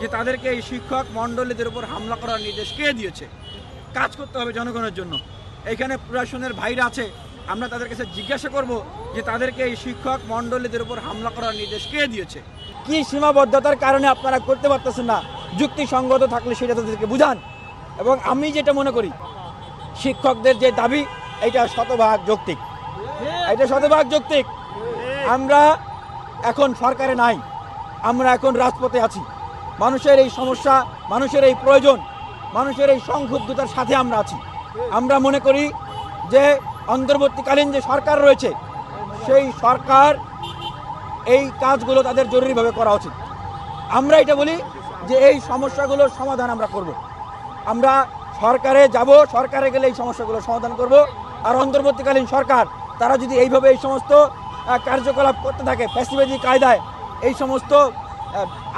যে তাদেরকে এই শিক্ষক মণ্ডলীদের উপর হামলা করার নির্দেশ কে দিয়েছে? কাজ করতে হবে জনগণের জন্য। এখানে প্রশাসনের ভাইরা আছে। আমরা তাদের কাছে জিজ্ঞাসা করব যে তাদেরকে এই শিক্ষক মণ্ডলীদের উপর হামলা করার নির্দেশ কে দিয়েছে? কি সীমাবদ্ধতার কারণে আপনারা করতে পারতেছেন না? যুক্তিসঙ্গত থাকলে সেটা তাদেরকে বুঝান। এবং আমি যেটা মনে করি, শিক্ষকদের যে দাবি, এটা শতভাগ যৌক্তিক। এটা শতভাগ যৌক্তিক। আমরা এখন সরকারে নাই। আমরা এখন রাজপথে আছি। মানুষের এই সমস্যা, মানুষের এই প্রয়োজন, মানুষের এই সংক্ষুব্ধতার সাথে আমরা আছি। আমরা মনে করি যে অন্তর্বর্তীকালীন যে সরকার রয়েছে, সেই সরকার এই কাজগুলো তাদের জরুরিভাবে করা উচিত। আমরা এটা বলি যে এই সমস্যাগুলোর সমাধান আমরা করব। আমরা সরকারে যাব, সরকারে গেলে এই সমস্যাগুলোর সমাধান করব। আর অন্তর্বর্তীকালীন সরকার, তারা যদি এইভাবে এই সমস্ত কার্যকলাপ করতে থাকে, ফ্যাসিবাদী কায়দায় এই সমস্ত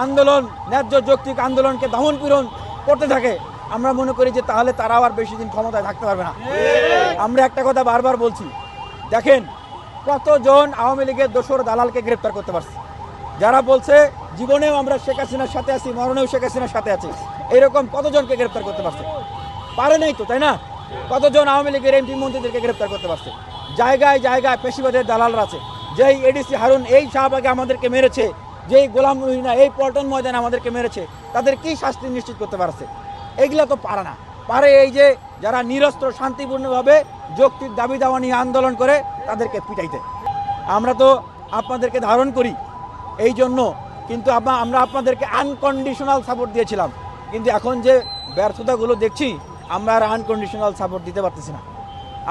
আন্দোলন, ন্যায্য যৌক্তিক আন্দোলনকে দমন পীড়ন করতে থাকে। আমরা মনে করি যে তাহলে তারাও আর বেশি দিন ক্ষমতায় থাকতে পারবে না। আমরা একটা কথা বারবার বলছি, দেখেন কতজন আওয়ামী লীগের দোসর দালালকে গ্রেপ্তার করতে পারছে। যারা বলছে, জীবনেও আমরা শেখ হাসিনার সাথে আছি, মরণেও শেখ হাসিনার সাথে আছি। এরকম কতজনকে গ্রেপ্তার করতে পারছে? পারে নাই তো, তাই না? কতজন আওয়ামী লীগের এমপি মন্ত্রীদেরকে গ্রেপ্তার করতে পারছে? জায়গায় জায়গায় পেশিবাদের দালালরা আছে। যেই এডিসি হারুন, এই শাহবাগে আমাদেরকে মেরেছে। যেই গোলাম রহিনা এই পল্টন ময়দানে আমাদেরকে মেরেছে, তাদের কি শাস্তি নিশ্চিত করতে পারছে? এগুলা তো পারে না। পারে এই যে যারা নিরস্ত্র, শান্তিপূর্ণভাবে যৌক্তিক দাবি দাওয়া নিয়ে আন্দোলন করে তাদেরকে পিটাইতে। আমরা তো আপনাদেরকে ধারণ করি এই জন্য, কিন্তু আমরা আপনাদেরকে আনকন্ডিশনাল সাপোর্ট দিয়েছিলাম। কিন্তু এখন যে ব্যর্থতাগুলো দেখছি, আমরা আর আনকন্ডিশনাল সাপোর্ট দিতে পারতেছি না।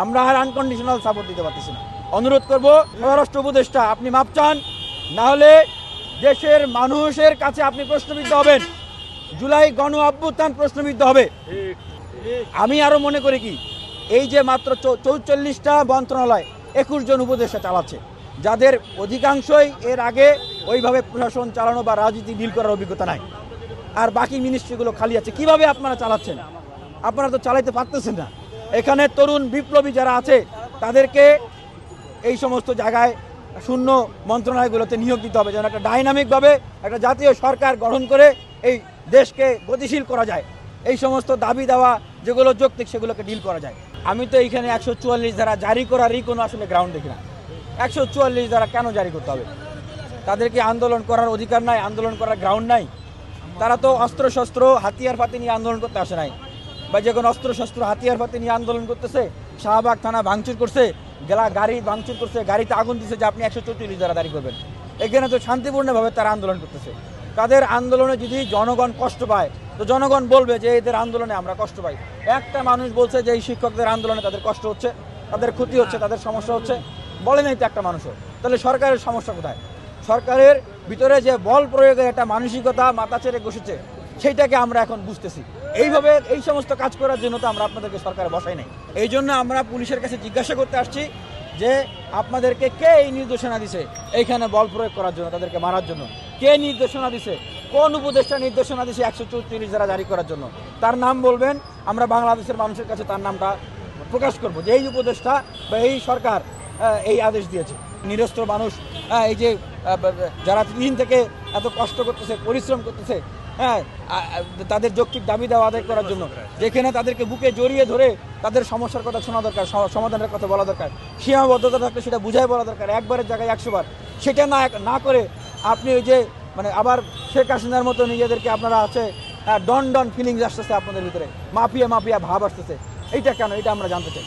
আমরা আর আনকন্ডিশনাল সাপোর্ট দিতে পারতেছি না। অনুরোধ করব স্বরাষ্ট্র উপদেষ্টা, আপনি মাপ চান, না হলে দেশের মানুষের কাছে আপনি প্রশ্নবিদ্ধ হবেন। জুলাই গণ অভ্যুত্থান প্রশ্নবিদ্ধ হবে। আমি আরও মনে করি কি, এই যে মাত্র চৌচল্লিশটা মন্ত্রণালয় একুশ জন উপদেষ্টা চালাচ্ছে, যাদের অধিকাংশই এর আগে ওইভাবে প্রশাসন চালানো বা রাজনীতি ডিল করার অভিজ্ঞতা নাই। আর বাকি মিনিস্ট্রিগুলো খালি আছে। কীভাবে আপনারা চালাচ্ছেন? আপনারা তো চালাইতে পারতেছেন না। এখানে তরুণ বিপ্লবী যারা আছে, তাদেরকে এই সমস্ত জায়গায় শূন্য মন্ত্রণালয়গুলোতে নিয়োগ দিতে হবে যেন একটা ডাইনামিকভাবে একটা জাতীয় সরকার গঠন করে এই দেশকে গতিশীল করা যায়। এই সমস্ত দাবি দেওয়া যেগুলো যৌক্তিক সেগুলোকে ডিল করা যায়। আমি তো এইখানে একশো চুয়াল্লিশ দ্বারা জারি করারই কোনো আসলে গ্রাউন্ড দেখি না। একশো চুয়াল্লিশ দ্বারা কেন জারি করতে হবে? তাদেরকে আন্দোলন করার অধিকার নাই, আন্দোলন করার গ্রাউন্ড নাই? তারা তো অস্ত্র শস্ত্র হাতিয়ার পাতি নিয়ে আন্দোলন করতে আসে নাই। বা যে কোনো অস্ত্র শস্ত্র হাতিয়ার পাতি নিয়ে আন্দোলন করতেছে, শাহবাগ থানা ভাঙচুর করছে গেলা গাড়ি ভাঙচুর করছে, গাড়িতে আগুন দিছে যে আপনি একশো চৌচল্লিশ দ্বারা দাঁড়িয়ে করবেন। এখানে তো শান্তিপূর্ণভাবে তারা আন্দোলন করতেছে। তাদের আন্দোলনে যদি জনগণ কষ্ট পায়, তো জনগণ বলবে যে এদের আন্দোলনে আমরা কষ্ট পাই। একটা মানুষ বলছে যে এই শিক্ষকদের আন্দোলনে তাদের কষ্ট হচ্ছে, তাদের ক্ষতি হচ্ছে, তাদের সমস্যা হচ্ছে। বলে নাই তো একটা মানুষও। তাহলে সরকারের সমস্যা কোথায়? সরকারের ভিতরে যে বল প্রয়োগের একটা মানসিকতা মাথা ছেড়ে বসেছে, সেইটাকে আমরা এখন বুঝতেছি। এইভাবে এই সমস্ত কাজ করার জন্য তো আমরা আপনাদেরকে সরকারে বসাই নাই। এই জন্য আমরা পুলিশের কাছে জিজ্ঞাসা করতে আসছি যে আপনাদেরকে কে এই নির্দেশনা দিছে এইখানে বল প্রয়োগ করার জন্য, তাদেরকে মারার জন্য? কে নির্দেশনা দিছে? কোন উপদেষ্টা নির্দেশনা দিছে একশো চৌত্রিশ দ্বারা জারি করার জন্য? তার নাম বলবেন, আমরা বাংলাদেশের মানুষের কাছে তার নামটা প্রকাশ করব যে এই উপদেষ্টা বা এই সরকার এই আদেশ দিয়েছে। নিরস্ত্র মানুষ এই যে যারা দিন থেকে এত কষ্ট করতেছে, পরিশ্রম করতেছে হ্যাঁ তাদের যৌক্তিক দাবি দেওয়া আদায় করার জন্য, যেখানে তাদেরকে বুকে জড়িয়ে ধরে তাদের সমস্যার কথা শোনা দরকার সমাধানের কথা বলা দরকার। সীমাবদ্ধতা থাকলে সেটা বুঝাই বলা দরকার, একবারের জায়গায় একশো বার। সেটা না না করে আপনি ওই যে মানে আবার শেখ হাসিনার মতো নিজেদেরকে আপনারা আছে ডন ডন ফিলিংস আসতেছে আপনাদের ভিতরে। মাফিয়া মাফিয়া ভাব আসতেছে। এইটা কেন? এটা আমরা জানতে চাই।